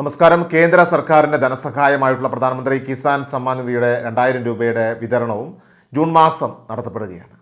നമസ്കാരം. കേന്ദ്ര സർക്കാരിന്റെ ധനസഹായമായിട്ടുള്ള പ്രധാനമന്ത്രി കിസാൻ സമ്മാൻ നിധിയുടെ രണ്ടായിരം രൂപയുടെ വിതരണവും ജൂൺ മാസം നടത്തപ്പെടുകയാണ്.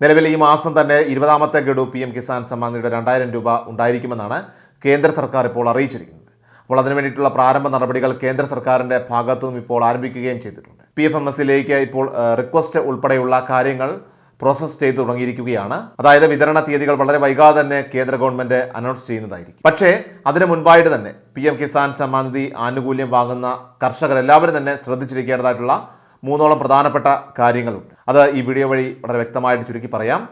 നിലവിൽ ഈ മാസം തന്നെ ഇരുപതാമത്തെ ഗഡു പി എം കിസാൻ സമ്മാൻ നിധിയുടെ രണ്ടായിരം രൂപ ഉണ്ടായിരിക്കുമെന്നാണ് കേന്ദ്ര സർക്കാർ ഇപ്പോൾ അറിയിച്ചിരിക്കുന്നത്. അപ്പോൾ അതിനു വേണ്ടിയിട്ടുള്ള പ്രാരംഭ നടപടികൾ കേന്ദ്ര സർക്കാരിന്റെ നിന്നും ഇപ്പോൾ ആരംഭിക്കുകയും ചെയ്തിട്ടുണ്ട്. പി എഫ് എം എസിലേക്ക് ഇപ്പോൾ റിക്വസ്റ്റ് ഉൾപ്പെടെയുള്ള കാര്യങ്ങൾ പ്രോസസ്സ് ചെയ്തു തുടങ്ങിയിരിക്കുകയാണ്. അതായത് വിതരണ തീയതികൾ വളരെ വൈകാതെ തന്നെ കേന്ദ്ര ഗവൺമെന്റ് അനൗൺസ് ചെയ്യുന്നതായിരിക്കും. പക്ഷേ അതിനു മുൻപായിട്ട് തന്നെ പി എം കിസാൻ സമ്മാൻ നിധി ആനുകൂല്യം വാങ്ങുന്ന കർഷകർ എല്ലാവരും തന്നെ ശ്രദ്ധിച്ചിരിക്കേണ്ടതായിട്ടുള്ള മൂന്നോളം പ്രധാനപ്പെട്ട കാര്യങ്ങളുണ്ട്. അത് ഈ വീഡിയോ വഴി വളരെ വ്യക്തമായിട്ട് ചുരുക്കി പറയാം.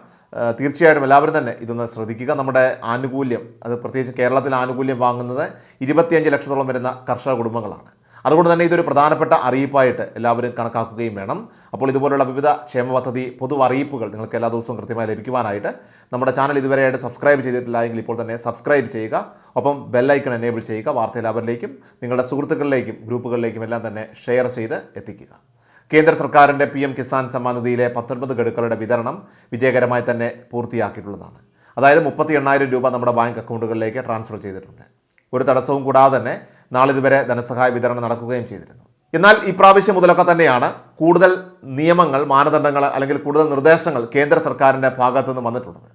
തീർച്ചയായിട്ടും എല്ലാവരും തന്നെ ഇതൊന്ന് ശ്രദ്ധിക്കുക. നമ്മുടെ ആനുകൂല്യം അത് പ്രത്യേകിച്ച് കേരളത്തിൽ ആനുകൂല്യം വാങ്ങുന്നത് ഇരുപത്തിയഞ്ച് ലക്ഷത്തോളം വരുന്ന കർഷക കുടുംബങ്ങളാണ്. അതുകൊണ്ട് തന്നെ ഇതൊരു പ്രധാനപ്പെട്ട അറിയിപ്പായിട്ട് എല്ലാവരും കണക്കാക്കുകയും വേണം. അപ്പോൾ ഇതുപോലുള്ള വിവിധ ക്ഷേമ പദ്ധതി പൊതു അറിയിപ്പുകൾ നിങ്ങൾക്ക് എല്ലാ ദിവസവും കൃത്യമായി ലഭിക്കുവാനായിട്ട് നമ്മുടെ ചാനൽ ഇതുവരെയായിട്ട് സബ്സ്ക്രൈബ് ചെയ്തിട്ടില്ല എങ്കിൽ ഇപ്പോൾ തന്നെ സബ്സ്ക്രൈബ് ചെയ്യുക. ഒപ്പം ബെല്ലൈക്കൺ എനേബിൾ ചെയ്യുക. വാർത്ത എല്ലാവരിലേക്കും നിങ്ങളുടെ സുഹൃത്തുക്കളിലേക്കും ഗ്രൂപ്പുകളിലേക്കും എല്ലാം തന്നെ ഷെയർ ചെയ്ത് എത്തിക്കുക. കേന്ദ്ര സർക്കാരിന്റെ പി എം കിസാൻ സമ്മാൻ നിധിയിലെ പത്തൊൻപത് ഗഡുക്കളുടെ വിതരണം വിജയകരമായി തന്നെ പൂർത്തിയാക്കിയിട്ടുള്ളതാണ്. അതായത് മുപ്പത്തി എണ്ണായിരം രൂപ നമ്മുടെ ബാങ്ക് അക്കൗണ്ടുകളിലേക്ക് ട്രാൻസ്ഫർ ചെയ്തിട്ടുണ്ട്. ഒരു തടസ്സവും കൂടാതെ തന്നെ നാളിതുവരെ ധനസഹായ വിതരണം നടക്കുകയും ചെയ്തിരുന്നു. എന്നാൽ ഇപ്രാവശ്യം മുതലൊക്കെ തന്നെയാണ് കൂടുതൽ നിയമങ്ങൾ മാനദണ്ഡങ്ങൾ അല്ലെങ്കിൽ കൂടുതൽ നിർദ്ദേശങ്ങൾ കേന്ദ്ര സർക്കാരിന്റെ ഭാഗത്തു നിന്ന് വന്നിട്ടുള്ളത്.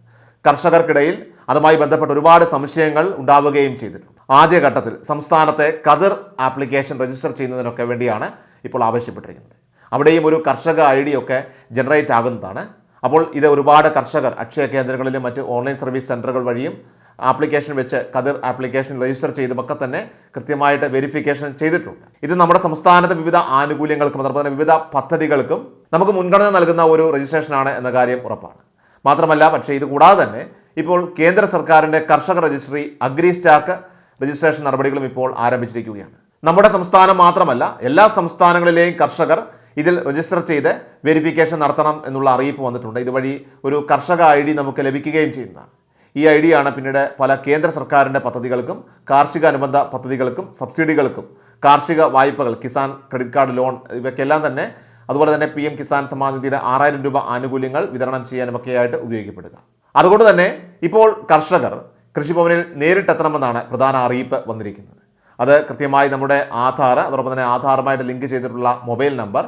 കർഷകർക്കിടയിൽ അതുമായി ബന്ധപ്പെട്ട് ഒരുപാട് സംശയങ്ങൾ ഉണ്ടാവുകയും ചെയ്തിട്ടുണ്ട്. ആദ്യഘട്ടത്തിൽ സംസ്ഥാനത്തെ കതിർ ആപ്ലിക്കേഷൻ രജിസ്റ്റർ ചെയ്യുന്നതിനൊക്കെ വേണ്ടിയാണ് ഇപ്പോൾ ആവശ്യപ്പെട്ടിരിക്കുന്നത്. അവിടെയും ഒരു കർഷക ഐ ഒക്കെ ജനറേറ്റ് ആകുന്നതാണ്. അപ്പോൾ ഇത് ഒരുപാട് കർഷകർ അക്ഷയ കേന്ദ്രങ്ങളിലും മറ്റ് ഓൺലൈൻ സർവീസ് സെന്ററുകൾ വഴിയും ആപ്ലിക്കേഷൻ വെച്ച് കതിർ ആപ്ലിക്കേഷൻ രജിസ്റ്റർ ചെയ്തുമൊക്കെ തന്നെ കൃത്യമായിട്ട് വെരിഫിക്കേഷൻ ചെയ്തിട്ടുണ്ട്. ഇത് നമ്മുടെ സംസ്ഥാനത്തെ വിവിധ ആനുകൂല്യങ്ങൾക്കും അതുപോലെ തന്നെ വിവിധ പദ്ധതികൾക്കും നമുക്ക് മുൻഗണന നൽകുന്ന ഒരു രജിസ്ട്രേഷനാണ് എന്ന കാര്യം ഉറപ്പാണ്. മാത്രമല്ല പക്ഷേ ഇത് കൂടാതെ തന്നെ ഇപ്പോൾ കേന്ദ്ര സർക്കാരിന്റെ കർഷക രജിസ്ട്രി അഗ്രി സ്റ്റാക്ക് രജിസ്ട്രേഷൻ നടപടികളും ഇപ്പോൾ ആരംഭിച്ചിരിക്കുകയാണ്. നമ്മുടെ സംസ്ഥാനം മാത്രമല്ല എല്ലാ സംസ്ഥാനങ്ങളിലെയും കർഷകർ ഇതിൽ രജിസ്റ്റർ ചെയ്ത് വെരിഫിക്കേഷൻ നടത്തണം എന്നുള്ള അറിയിപ്പ് വന്നിട്ടുണ്ട്. ഇതുവഴി ഒരു കർഷക ഐ നമുക്ക് ലഭിക്കുകയും ചെയ്യുന്നതാണ്. ഈ ഐഡിയയാണ് പിന്നീട് പല കേന്ദ്ര സർക്കാരിന്റെ പദ്ധതികൾക്കും കാർഷിക അനുബന്ധ പദ്ധതികൾക്കും സബ്സിഡികൾക്കും കാർഷിക വായ്പകൾ കിസാൻ ക്രെഡിറ്റ് കാർഡ് ലോൺ ഇവയ്ക്കെല്ലാം തന്നെ അതുപോലെ തന്നെ പി എം കിസാൻ സമ്മാൻ നിധിയുടെ ആറായിരം രൂപ ആനുകൂല്യങ്ങൾ വിതരണം ചെയ്യാനുമൊക്കെയായിട്ട് ഉപയോഗിക്കപ്പെടുക. അതുകൊണ്ട് തന്നെ ഇപ്പോൾ കർഷകർ കൃഷിഭവനിൽ നേരിട്ടെത്തണമെന്നാണ് പ്രധാന അറിയിപ്പ് വന്നിരിക്കുന്നത്. അത് കൃത്യമായി നമ്മുടെ ആധാർ അതോടൊപ്പം തന്നെ ആധാറുമായിട്ട് ലിങ്ക് ചെയ്തിട്ടുള്ള മൊബൈൽ നമ്പർ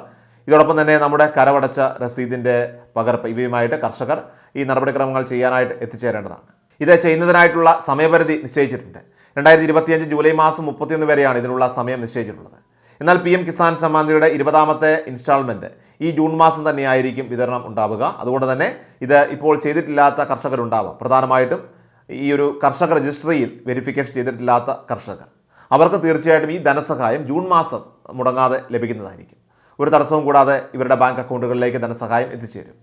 ഇതോടൊപ്പം തന്നെ നമ്മുടെ കരവടച്ച രസീതിന്റെ പകർപ്പ് ഇവയുമായിട്ട് കർഷകർ ഈ നടപടിക്രമങ്ങൾ ചെയ്യാനായിട്ട് എത്തിച്ചേരേണ്ടതാണ്. ഇത് ചെയ്യുന്നതിനായിട്ടുള്ള സമയപരിധി നിശ്ചയിച്ചിട്ടുണ്ട്. രണ്ടായിരത്തി ഇരുപത്തിയഞ്ച് ജൂലൈ മാസം മുപ്പത്തിയൊന്ന് വരെയാണ് ഇതിനുള്ള സമയം നിശ്ചയിച്ചിട്ടുള്ളത്. എന്നാൽ പി എം കിസാൻ സമ്മാനിയുടെ ഇരുപതാമത്തെ ഇൻസ്റ്റാൾമെന്റ് ഈ ജൂൺ മാസം തന്നെയായിരിക്കും വിതരണം ഉണ്ടാവുക. അതുകൊണ്ട് തന്നെ ഇത് ഇപ്പോൾ ചെയ്തിട്ടില്ലാത്ത കർഷകരുണ്ടാവാം. പ്രധാനമായിട്ടും ഈ ഒരു കർഷക രജിസ്ട്രിയിൽ വെരിഫിക്കേഷൻ ചെയ്തിട്ടില്ലാത്ത കർഷകർ. അവർക്ക് തീർച്ചയായിട്ടും ഈ ധനസഹായം ജൂൺ മാസം മുടങ്ങാതെ ലഭിക്കുന്നതായിരിക്കും. ഒരു തടസ്സവും കൂടാതെ ഇവരുടെ ബാങ്ക് അക്കൗണ്ടുകളിലേക്ക് ധനസഹായം എത്തിച്ചേരും.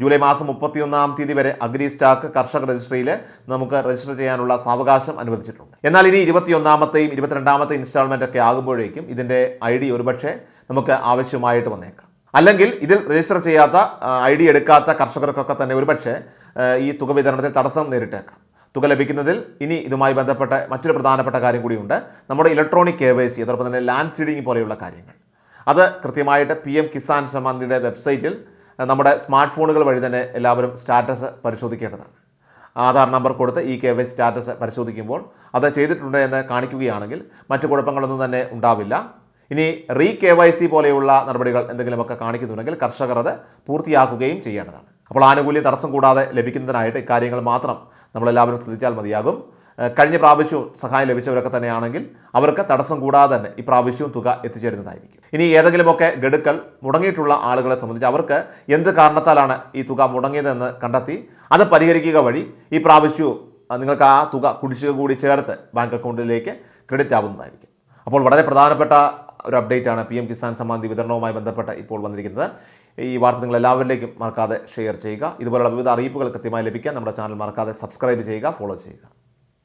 ജൂലൈ മാസം മുപ്പത്തിയൊന്നാം തീയതി വരെ അഗ്രി സ്റ്റാക്ക് കർഷക രജിസ്ട്രിയിൽ നമുക്ക് രജിസ്റ്റർ ചെയ്യാനുള്ള സാവകാശം അനുവദിച്ചിട്ടുണ്ട്. എന്നാൽ ഇനി ഇരുപത്തിയൊന്നാമത്തെയും ഇരുപത്തിരണ്ടാമത്തെ ഇൻസ്റ്റാൾമെന്റ് ഒക്കെ ആകുമ്പോഴേക്കും ഇതിന്റെ ഐ ഡി ഒരുപക്ഷെ നമുക്ക് ആവശ്യമായിട്ട് വന്നേക്കാം. അല്ലെങ്കിൽ ഇതിൽ രജിസ്റ്റർ ചെയ്യാത്ത ഐ ഡി എടുക്കാത്ത കർഷകർക്കൊക്കെ തന്നെ ഒരുപക്ഷെ ഈ തുക വിതരണത്തിൽ തടസ്സം നേരിട്ടേക്കാം. തുക ലഭിക്കുന്നതിൽ ഇനി ഇതുമായി ബന്ധപ്പെട്ട മറ്റൊരു പ്രധാനപ്പെട്ട കാര്യം കൂടിയുണ്ട്. നമ്മുടെ ഇലക്ട്രോണിക് കെ വൈ സി അതോടൊപ്പം തന്നെ ലാൻഡ് സീഡിംഗ് പോലെയുള്ള കാര്യങ്ങൾ. അത് കൃത്യമായിട്ട് പി എം കിസാൻ സമ്മാൻ വെബ്സൈറ്റിൽ നമ്മുടെ സ്മാർട്ട് ഫോണുകൾ വഴി തന്നെ എല്ലാവരും സ്റ്റാറ്റസ് പരിശോധിക്കേണ്ടതാണ്. ആധാർ നമ്പർ കൊടുത്ത് ഈ കെ വൈ സ്റ്റാറ്റസ് പരിശോധിക്കുമ്പോൾ അത് ചെയ്തിട്ടുണ്ട് എന്ന് കാണിക്കുകയാണെങ്കിൽ മറ്റു കുഴപ്പങ്ങളൊന്നും തന്നെ ഉണ്ടാവില്ല. ഇനി റീ കെ വൈ സി പോലെയുള്ള നടപടികൾ എന്തെങ്കിലുമൊക്കെ കാണിക്കുന്നുണ്ടെങ്കിൽ കർഷകർ അത് പൂർത്തിയാക്കുകയും ചെയ്യേണ്ടതാണ്. അപ്പോൾ ആനുകൂല്യ തടസ്സം കൂടാതെ ലഭിക്കുന്നതിനായിട്ട് ഇക്കാര്യങ്ങൾ മാത്രം നമ്മളെല്ലാവരും ശ്രദ്ധിച്ചാൽ മതിയാകും. കഴിഞ്ഞ പ്രാവശ്യവും സഹായം ലഭിച്ചവരൊക്കെ തന്നെയാണെങ്കിൽ അവർക്ക് തടസ്സം കൂടാതെ തന്നെ ഈ പ്രാവശ്യവും തുക എത്തിച്ചേരുന്നതായിരിക്കും. ഇനി ഏതെങ്കിലുമൊക്കെ ഗഡുക്കൾ മുടങ്ങിയിട്ടുള്ള ആളുകളെ സംബന്ധിച്ച് അവർക്ക് എന്ത് കാരണത്താലാണ് ഈ തുക മുടങ്ങിയതെന്ന് കണ്ടെത്തി അത് പരിഹരിക്കുക വഴി ഈ പ്രാവശ്യവും നിങ്ങൾക്ക് ആ തുക കുടിശ്ശിക കൂടി ചേർത്ത് ബാങ്ക് അക്കൗണ്ടിലേക്ക് ക്രെഡിറ്റ് ആവുന്നതായിരിക്കും. അപ്പോൾ വളരെ പ്രധാനപ്പെട്ട ഒരു അപ്ഡേറ്റ് ആണ് പി എം കിസാൻ സമ്മാൻ വിതരണവുമായി ബന്ധപ്പെട്ട് ഇപ്പോൾ വന്നിരിക്കുന്നത്. ഈ വാർത്ത നിങ്ങൾ എല്ലാവരിലേക്കും മറക്കാതെ ഷെയർ ചെയ്യുക. ഇതുപോലുള്ള വിവിധ അറിയിപ്പുകൾ കൃത്യമായി ലഭിക്കാൻ നമ്മുടെ ചാനൽ മറക്കാതെ സബ്സ്ക്രൈബ് ചെയ്യുക ഫോളോ ചെയ്യുക.